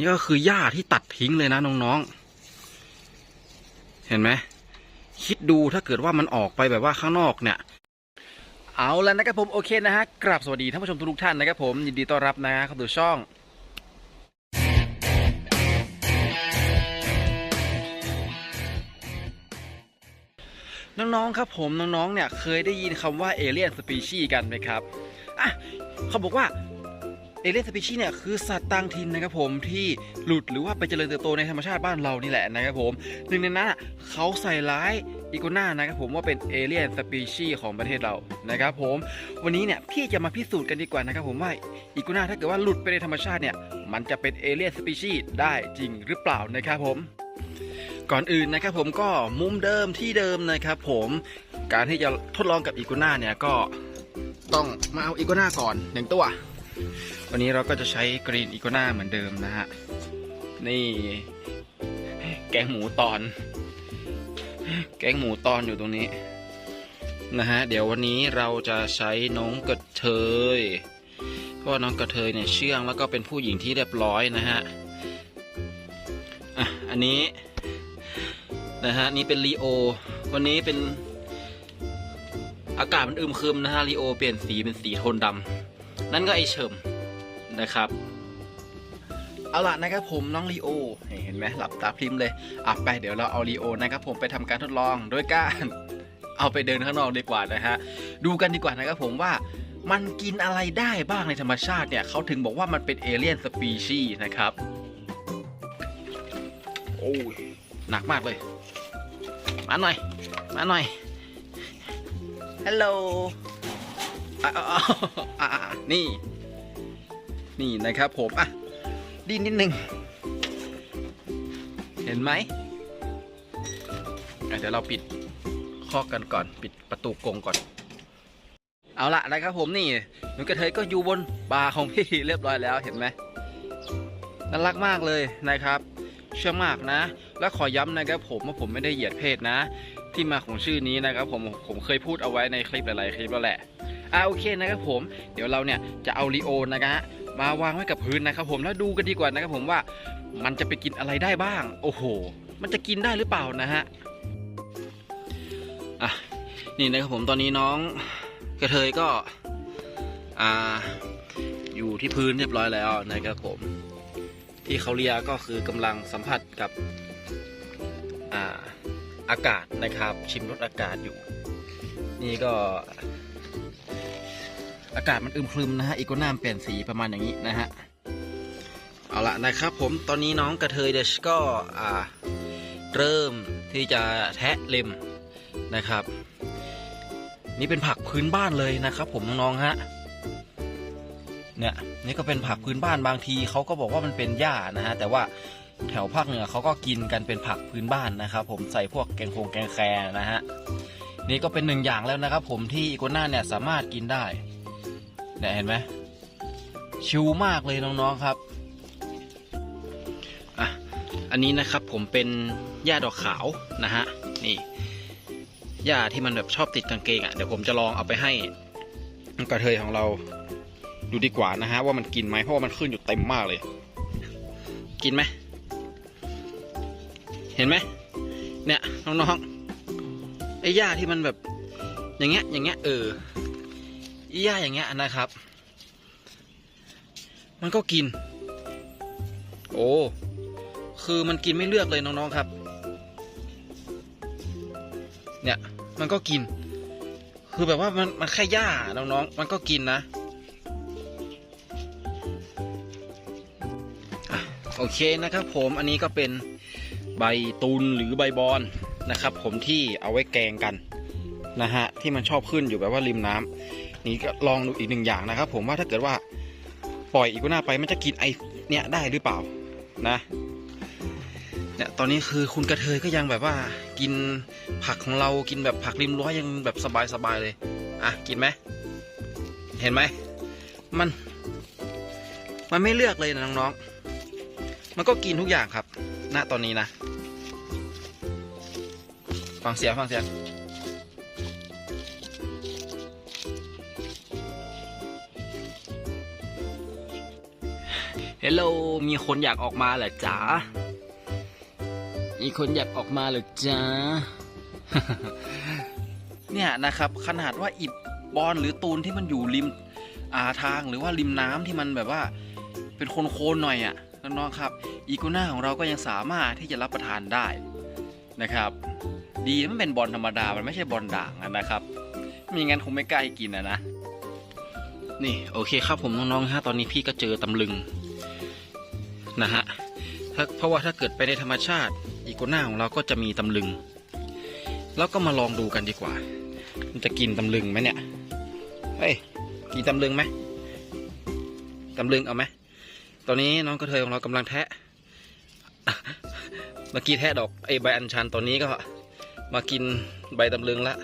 นี่ก็คือหญ้าที่ตัดทิ้งเลยนะน้องๆ เห็นไหม คิดดูถ้าเกิดว่ามันออกไปแบบว่าข้างนอกเนี่ย เอาแล้วนะครับผมโอเคนะฮะ กราบสวัสดีท่านผู้ชมทุกท่านนะครับผม ยินดีต้อนรับนะฮะเข้าสู่ช่องน้องๆ ครับผมน้องๆ เนี่ยเคยได้ยินคำว่าเอเลียนสปีชีกันไหมครับ อะ เขาบอกว่า เอเลียนสปีชีเนี่ยคือสัตว์ต่างถิ่นนะครับผมที่หลุดหรือว่าไปเจริญเติบโตในธรรมชาติบ้านเรานี่แหละนะครับผมหนึ่งในนั้นเขาใส่ร้ายอีโกน่านะครับผมว่าเป็นเอเลียนสปีชีของประเทศเรานะครับผมวันนี้เนี่ยพี่จะมาพิสูจน์กันดีกว่านะครับผมว่าอีโกน่าถ้าเกิดว่าหลุดไปในธรรมชาติเนี่ยมันจะเป็นเอเลียนสปีชีได้จริงหรือเปล่านะครับผมก่อนอื่นนะครับผมก็มุมเดิมที่เดิมนะครับผมการที่จะทดลองกับอีกัวน่าเนี่ยก็ต้องมาเอาอีกัวน่าก่อนหนึ่งตัว วันนี้เราก็จะใช้กรีนอีโกน่าเหมือนเดิมนะฮะ นี่ แกงหมูตอน แกงหมูตอนอยู่ตรงนี้ นะฮะ เดี๋ยววันนี้เราจะใช้น้องกระเทย เพราะว่าน้องกระเทยเนี่ยเชื่องแล้วก็เป็นผู้หญิงที่เรียบร้อยนะฮะ อะ อันนี้ นะฮะ นี่เป็นลีโอ วันนี้เป็นอากาศมันอึมครึมนะฮะลีโอเปลี่ยนสีเป็นสีโทนดำนั่นก็ไอเฉิม นะครับ เอาล่ะนะครับผมน้องลีโอ เห็นไหมหลับตาพริมเลยอะไปเดี๋ยวเราเอาลีโอนะครับผมไปทำการทดลองโดยการเอาไปเดินข้างนอกดีกว่านะฮะดูกันดีกว่านะครับผมว่ามันกินอะไรได้บ้างในธรรมชาติเนี่ยเขาถึงบอกว่ามันเป็นเอเลียนสปีชีส์นะครับ โอ้ยหนักมากเลย มาหน่อย มาหน่อยฮัลโหลอะอะอะอะอะนี่ นี่นะครับผมอะดิ้นนิดนึง เห็นไหมเดี๋ยวเราปิดคอกกันก่อน ปิดประตูกรงก่อน เอาละนะครับผมนี่หนูกระเทยก็อยู่บนบาร์ของพี่เรียบร้อยแล้วเห็นไหมน่ารักมากเลยนะครับเชื่อมากนะ และขอย้ำนะครับผมว่าผมไม่ได้เหยียดเพศนะ ที่มาของชื่อนี้นะครับผมผมเคยพูดเอาไว้ในคลิปหลายๆคลิปแล้วแหละอ่าโอเคนะครับผมเดี๋ยวเราเนี่ยจะเอาลีโอนะฮะ มาวางไว้กับพื้นนะครับผมแล้วดูกันดีกว่านะครับผมว่ามันจะไปกินอะไรได้บ้าง โอ้โห มันจะกินได้หรือเปล่านะฮะอะนี่นะครับผมตอนนี้น้องกระเทยก็อ่าอยู่ที่พื้นเรียบร้อยแล้วนะครับผม ที่เขาเรียก็คือกำลังสัมผัสกับอ่าอากาศนะครับ ชิมรสอากาศอยู่ นี่ก็ อากาศมันอึมครึมนะฮะอีโกนามเปลี่ยนสีประมาณอย่างนี้นะฮะเอาละนะครับผมตอนนี้น้องกระเทยเดชก็อ่าเริ่มที่จะแทะเล็มนะครับ นี่เป็นผักพื้นบ้านเลยนะครับ ผมน้องๆฮะเนี่ยนี่ก็เป็นผักพื้นบ้านบางทีเขาก็บอกว่ามันเป็นหญ้านะฮะแต่ว่าแถวภาคเหนือเขาก็กินกันเป็นผักพื้นบ้านนะครับ ผมใส่พวกแกงโคงแกงแครนะฮะนี่ก็เป็นหนึ่งอย่างแล้วนะครับ ผมที่อีโกน่าเนี่ยสามารถกินได้ เนี่ยเห็นไหมชิวมากเลยน้องๆครับอะอันนี้นะครับผมเป็นหญ้าดอกขาวนะฮะนี่หญ้าที่มันแบบชอบติดกางเกงอะ่ะเดี๋ยวผมจะลองเอาไปให้กระเทยของเราดูดีกว่านะฮะว่ามันกินไหมเพราะว่ามันขึ้นอยู่เต็มมากเลย กินไหมเห็นไหมเนี่ยน้องๆไอ้หญ้าที่มันแบบ อย่างเงี้ยอย่างเงี้ยเออ หญ้าอย่างเงี้ยนะครับ มันก็กิน โอ้คือมันกินไม่เลือกเลยน้องๆครับ เนี่ยมันก็กิน คือแบบว่ามันมันแค่หญ้าน้องๆมันก็กินนะโอเคนะครับผมอันนี้ก็เป็นใบตุนหรือใบบอนนะครับ ผมที่เอาไว้แกงกันนะฮะที่มันชอบขึ้นอยู่แบบว่าริมน้ำ นี่ก็ลองดูอีกหนึ่งอย่างนะครับ ผมว่าถ้าเกิดว่าปล่อยอีกวน่าไปมันจะกินไอเนี่ยได้หรือเปล่านะเนี่ยตอนนี้คือคุณกระเทยก็ยังแบบว่า กินผักของเรากินแบบผักริมรั้วยังแบบสบายๆเลย อะกินไหมเห็นไหมมัน มันไม่เลือกเลยนะน้องๆ มันก็กินทุกอย่างครับ ณตอนนี้นะ ฟังเสียงฟังเสียง เฮลโลมีคนอยากออกมาเหรอจ๊ะ มีคนอยากออกมาเหรอจ๊ะ เนี่ยนะครับ ขนาดว่าอิฐบอลหรือตูนที่มันอยู่ริมอาทางหรือว่าริมน้ำที่มันแบบว่า เป็นโคนๆหน่อยอะ่ะน้องๆครับ อีโกน่าของเราก็ยังสามารถที่จะรับประทานได้นะครับ ดีมันเป็นบอลธรรมดา มันไม่ใช่บอลด่างนะครับมีงั้นคงไม่กล้าให้กินอะนะ นี่โอเคครับผมน้องๆฮะตอนนี้พี่ก็เจอตำลึง นะฮะเพราะว่าถ้าเกิดไปในธรรมชาติอีโกน่าของเราก็จะมีตำลึง แล้วก็มาลองดูกันดีกว่า มันจะกินตำลึงไหมเนี่ยเฮ้ยกินตำลึงไหมตำลึงเอาไหมตอนนี้น้องกระเทยของเรากำลังแทะเมื่อกี้แทะดอกไอใบอัญชันตอนนี้ก็มากินใบตำลึงละ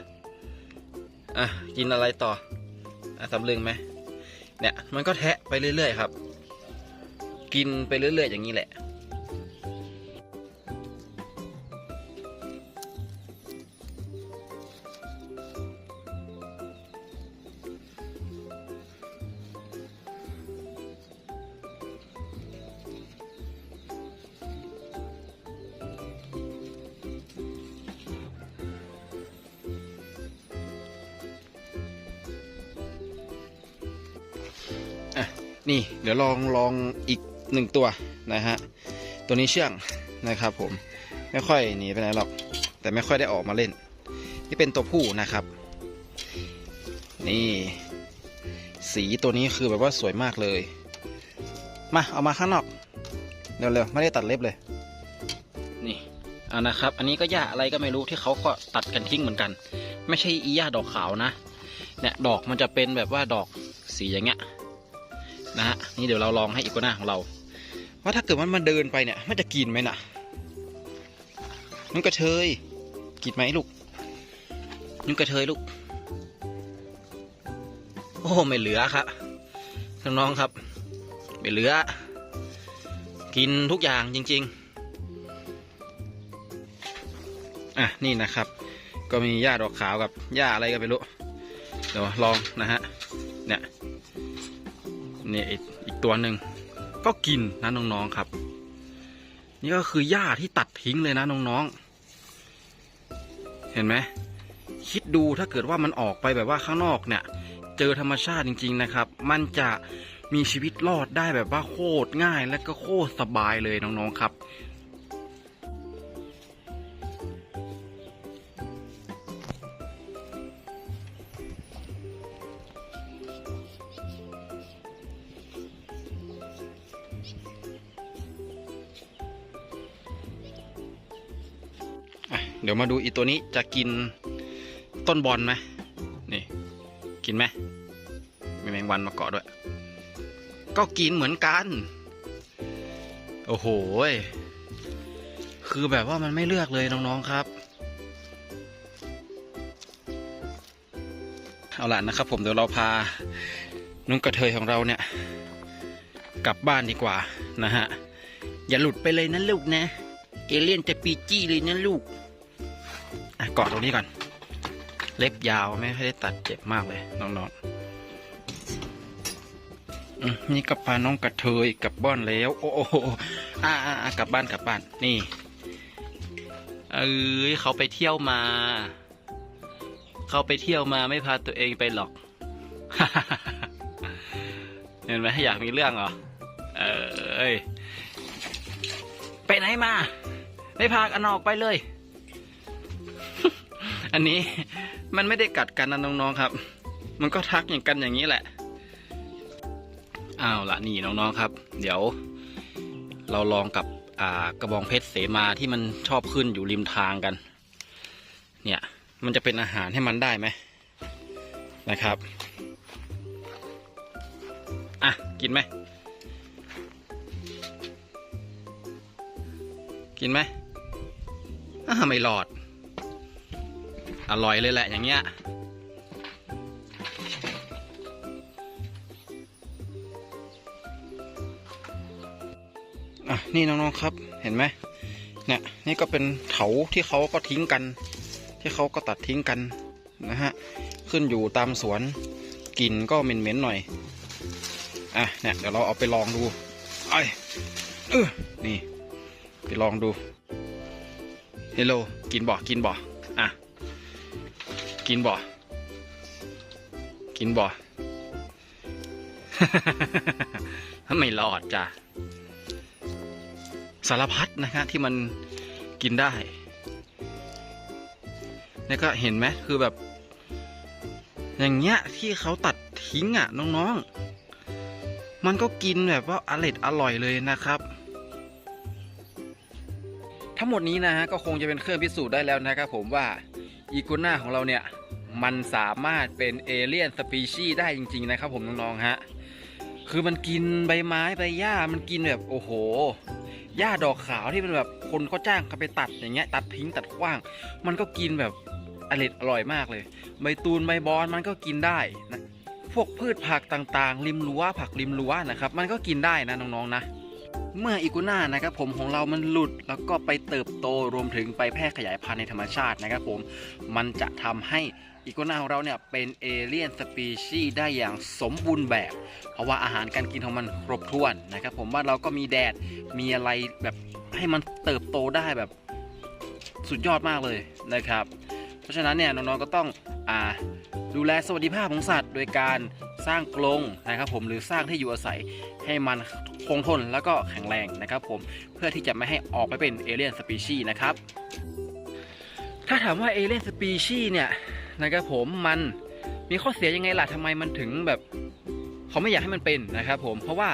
อะกินอะไรต่ออะตำลึงไหมเนี่ยมันก็แทะไปเรื่อยๆครับ กินไปเรื่อย ๆ อย่างนี้แหละอะนี่ เดี๋ยวลองลองอีก หนึ่งตัวนะฮะตัวนี้เชื่องนะครับผมไม่ค่อยหนีไปไหนหรอก แต่ไม่ค่อยได้ออกมาเล่น นี่เป็นตัวผู้นะครับ นี่ สีตัวนี้คือแบบว่าสวยมากเลย มาเอามาข้างนอกเร็วๆไม่ได้ตัดเล็บเลย นี่เอานะครับ อันนี้ก็หญ้าอะไรก็ไม่รู้ที่เขาก็ตัดกันทิ้งเหมือนกัน ไม่ใช่อีหญ้าดอกขาวนะเนี่ยดอกมันจะเป็นแบบว่าดอกสีอย่างเงี้ยนะฮะนี่เดี๋ยวเราลองให้อีกหน้าของเรา ว่าถ้าเกิดมันมาเดินไปเนี่ยมันจะกินไหมนะนุ่งกระเทยกินไหมลูกนุ่งกระเทยลูก โอ้ไม่เหลือครับน้องๆครับ ไม่เหลือ กินทุกอย่างจริง ๆ อะนี่นะครับ ก็มีหญ้าดอกขาวกับหญ้าอะไรก็ไม่รู้เดี๋ยวลองนะฮะเนี่ยนี่อีกตัวหนึ่ง ก็กินนะน้องๆครับ นี่ก็คือหญ้าที่ตัดทิ้งเลยนะน้องๆ เห็นไหมคิดดูถ้าเกิดว่ามันออกไปแบบว่าข้างนอกเนี่ย เจอธรรมชาติจริง ๆนะครับ มันจะมีชีวิตรอดได้แบบว่าโคตรง่ายและก็โคตรสบายเลยน้องๆครับ เดี๋ยวมาดูอีตัวนี้จะกินต้นบอลไหมนี่ กินไหมมีแมงวันมาเกาะด้วย ก็กินเหมือนกัน โอ้โหคือแบบว่ามันไม่เลือกเลยน้องๆครับ เอาล่ะนะครับ ผมเดี๋ยวเราพานุ้งกระเทยของเราเนี่ย กลับบ้านดีกว่านะฮะ อย่าหลุดไปเลยนะลูกนะ เอเลี่ยนจะปีจี้เลยนะลูก เกาะตรงนี้ก่อน เล็บยาวไม่ได้ตัดเจ็บมากเลยน้องๆมนี่ก็พาน้องกระเทยกับบ้านแล้ว โอ้โหอ่าอ่าอ่ากลับบ้านกลับบ้าน นี่เอ้ยเขาไปเที่ยวมา เขาไปเที่ยวมาไม่พาตัวเองไปหรอก เห็นไหมอยากมีเรื่องเหรอ เอ้ย ไปไหนมา ไม่พากันออกไปเลย อันนี้มันไม่ได้กัดกันนะน้องๆครับ มันก็ทักอย่างกันอย่างนี้แหละอ้าวละนี่น้องๆครับ เดี๋ยว เราลองกับอ่ากระบองเพชรเสมาที่มันชอบขึ้นอยู่ริมทางกัน เนี่ย มันจะเป็นอาหารให้มันได้ไหมนะครับอะกินไหมกินไหมอ่าไม่หลอด อร่อยเลยแหละอย่างเงี้ยอะนี่น้องๆครับเห็นไหมเนี่ยนี่ก็เป็นเถาที่เขาก็ทิ้งกัน ที่เขาก็ตัดทิ้งกันนะฮะขึ้นอยู่ตามสวนกลิ่นก็เหม็นๆหน่อยอะเนี่ยเดี๋ยวเราเอาไปลองดูออ้เออนี่ไปลองดูเฮลโลกินบ่กินบ่ กินบ่ กินบ่ ไม่รอดจ้ะ สารพัดนะฮะที่มันกินได้แล้วก็เห็นไหมคือแบบ อย่างเงี้ยที่เขาตัดทิ้งอะน้องๆ มันก็กินแบบว่าอร่อยอร่อยเลยนะครับ ทั้งหมดนี้นะฮะก็คงจะเป็นเครื่องพิสูจน์ได้แล้วนะครับผมว่าอีกัวน่าของเราเนี่ย มันสามารถเป็นเอเลี่ยนสปีชีส์ได้จริง ๆ นะครับผมน้องๆฮะคือมันกินใบไม้ใบหญ้ามันกินแบบโอ้โหหญ้าดอกขาวที่เป็นแบบคนเขาจ้างเขาไปตัดอย่างเงี้ยตัดทิ้งตัดขว้าง มันก็กินแบบอร่อยอร่อยมากเลย ใบตูนใบบอนมันก็กินได้นะพวกพืชผักต่างๆ ริมรั้วผักริมรั้วนะครับ มันก็กินได้นะน้องๆนะเมื่ออีกัวน่านะครับผมของเรามันหลุดแล้วก็ไปเติบโตรวมถึงไปแพร่ขยายพันธุ์ในธรรมชาตินะครับผมมันจะทำให้ อีกัวน่าของเราเนี่ยเป็นเอเลี่ยนสปีชีส์ได้อย่างสมบูรณ์แบบ เพราะว่าอาหารการกินของมันครบถ้วนนะครับ ผมว่าเราก็มีแดดมีอะไรแบบให้มันเติบโตได้แบบสุดยอดมากเลยนะครับ เพราะฉะนั้นเนี่ยน้องๆก็ต้องอ่าดูแลสวัสดิภาพของสัตว์ โดยการสร้างกรงนะครับผมหรือสร้างที่อยู่อาศัยให้มันคงทนแล้วก็แข็งแรงนะครับผมเพื่อที่จะไม่ให้ออกไปเป็นเอเลี่ยนสปีชีส์นะครับ ถ้าถามว่าเอเลี่ยนสปีชีส์เนี่ย นะครับผมมันมีข้อเสียยังไงล่ะทำไมมันถึงแบบเขาไม่อยากให้มันเป็นนะครับผมเพราะว่า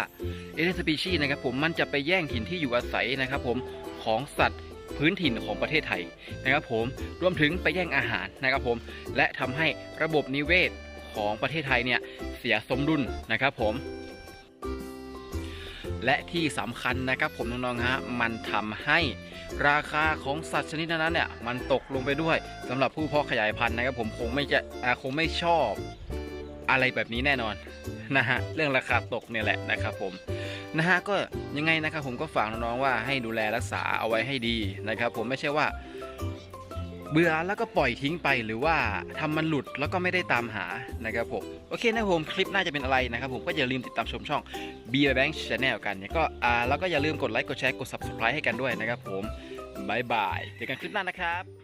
เอเลี่ยนสปีชีส์นะครับผมมันจะไปแย่งถิ่นที่อยู่อาศัยนะครับผมของสัตว์พื้นถิ่นของประเทศไทยนะครับผมรวมถึงไปแย่งอาหารนะครับผมและทำให้ระบบนิเวศของประเทศไทยเนี่ยเสียสมดุลนะครับผม และที่สำคัญนะครับผมน้องๆฮะมันทำให้ราคาของสัตว์ชนิดนั้นเนี่ยมันตกลงไปด้วยสำหรับผู้เพาะขยายพันธุ์นะครับผมคงไม่จะคงไม่ชอบอะไรแบบนี้แน่นอนนะฮะเรื่องราคาตกเนี่ยแหละนะครับผมนะฮะก็ยังไงนะครับผมก็ฝากน้องๆว่าให้ดูแลรักษาเอาไว้ให้ดีนะครับผมไม่ใช่ว่า เบื่อแล้วก็ปล่อยทิ้งไปหรือว่าทำมันหลุดแล้วก็ไม่ได้ตามหานะครับผมโอเคนะผมคลิปน่าจะเป็นอะไรนะครับผมก็อย่าลืมติดตามชมช่อง b b a n k Channel กันเนี่ยก็อ่าแล้วก็อย่าลืมกดไลค์กดแชร์กด subscribe ให้กันด้วยนะครับผมบายบายเจอกันคลิปหน้านะครับ